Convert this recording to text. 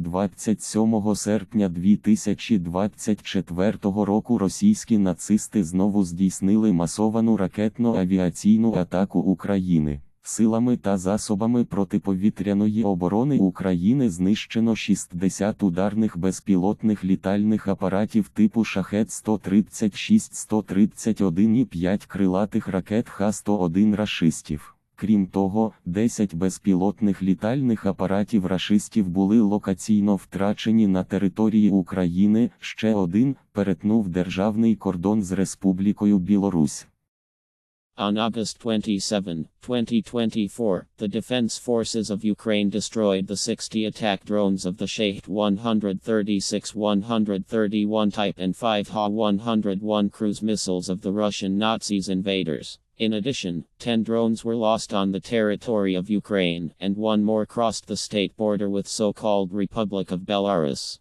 27 серпня 2024 року російські нацисти знову здійснили масовану ракетно-авіаційну атаку України. Силами та засобами протиповітряної оборони України знищено 60 ударних безпілотних літальних апаратів типу Шахет-136-131 і 5 крилатих ракет Х-101 рашистів. Крім того, 10 безпілотних літальних апаратів рашистів були локаційно втрачені на території України, ще один перетнув державний кордон з Республікою Білорусь. On August 27, 2024, the Defense Forces of Ukraine destroyed the 60 attack drones of the Shahed 136-131 type and 5 Ha-101 cruise missiles of the Russian Nazis invaders. In addition, 10 drones were lost on the territory of Ukraine, and one more crossed the state border with so-called Republic of Belarus.